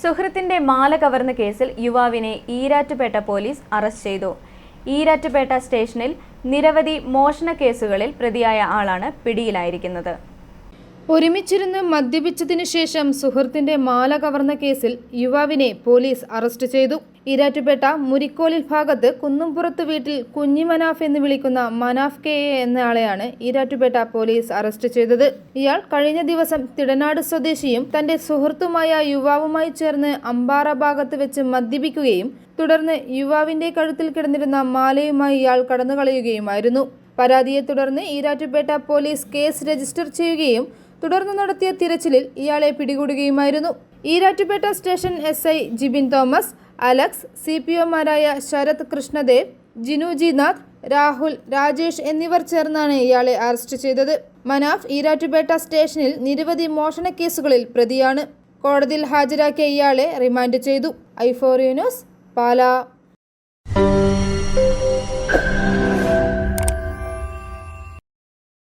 സുഹൃത്തിന്റെ മാല കവർന്ന കേസിൽ യുവാവിനെ ഈരാറ്റുപേട്ട പോലീസ് അറസ്റ്റ് ചെയ്തു. ഈരാറ്റുപേട്ട സ്റ്റേഷനിൽ നിരവധി മോഷണ കേസുകളിൽ പ്രതിയായ ആളാണ് പിടിയിലായിരിക്കുന്നത്. ഒരുമിച്ചിരുന്ന് മദ്യപിച്ചതിനു ശേഷം സുഹൃത്തിന്റെ മാല കവർന്ന കേസിൽ യുവാവിനെ പോലീസ് അറസ്റ്റ് ചെയ്തു. ഇരാറ്റുപേട്ട മുരിക്കോലിൽ ഭാഗത്ത് കുന്നുംപുറത്ത് വീട്ടിൽ കുഞ്ഞി മനാഫ് എന്ന് വിളിക്കുന്ന മനാഫ് കെ എ എന്നയാളെയാണ് ഇരാറ്റുപേട്ട പോലീസ് അറസ്റ്റ് ചെയ്തത്. ഇയാൾ കഴിഞ്ഞ ദിവസം തിടനാട് സ്വദേശിയും തന്റെ സുഹൃത്തുമായ യുവാവുമായി ചേർന്ന് അമ്പാറ ഭാഗത്ത് വെച്ച് മദ്യപിക്കുകയും തുടർന്ന് യുവാവിന്റെ കഴുത്തിൽ കിടന്നിരുന്ന മാലയുമായി ഇയാൾ കടന്നുകളയുകയുമായിരുന്നു. പരാതിയെ തുടർന്ന് ഈരാറ്റുപേട്ട പോലീസ് കേസ് രജിസ്റ്റർ ചെയ്യുകയും തുടർന്ന് നടത്തിയ തിരച്ചിലിൽ ഇയാളെ പിടികൂടുകയുമായിരുന്നു. Erattupetta station S I Jibin Thomas Alex C P ഒമാരായ Sarath Krishnadev Jinujinath Rahul Rajesh എന്നിവർ ചേർന്നാണ് ഇയാളെ അറസ്റ്റ് ചെയ്തത്. മനാഫ് ഈരാറ്റുപേട്ട സ്റ്റേഷനിൽ നിരവധി മോഷണ കേസുകളിൽ പ്രതിയാണ്. കോടതിയിൽ ഹാജരാക്കിയ ഇയാളെ റിമാൻഡ് ചെയ്തു. ഐഫോറിയനോസ് പാലാ.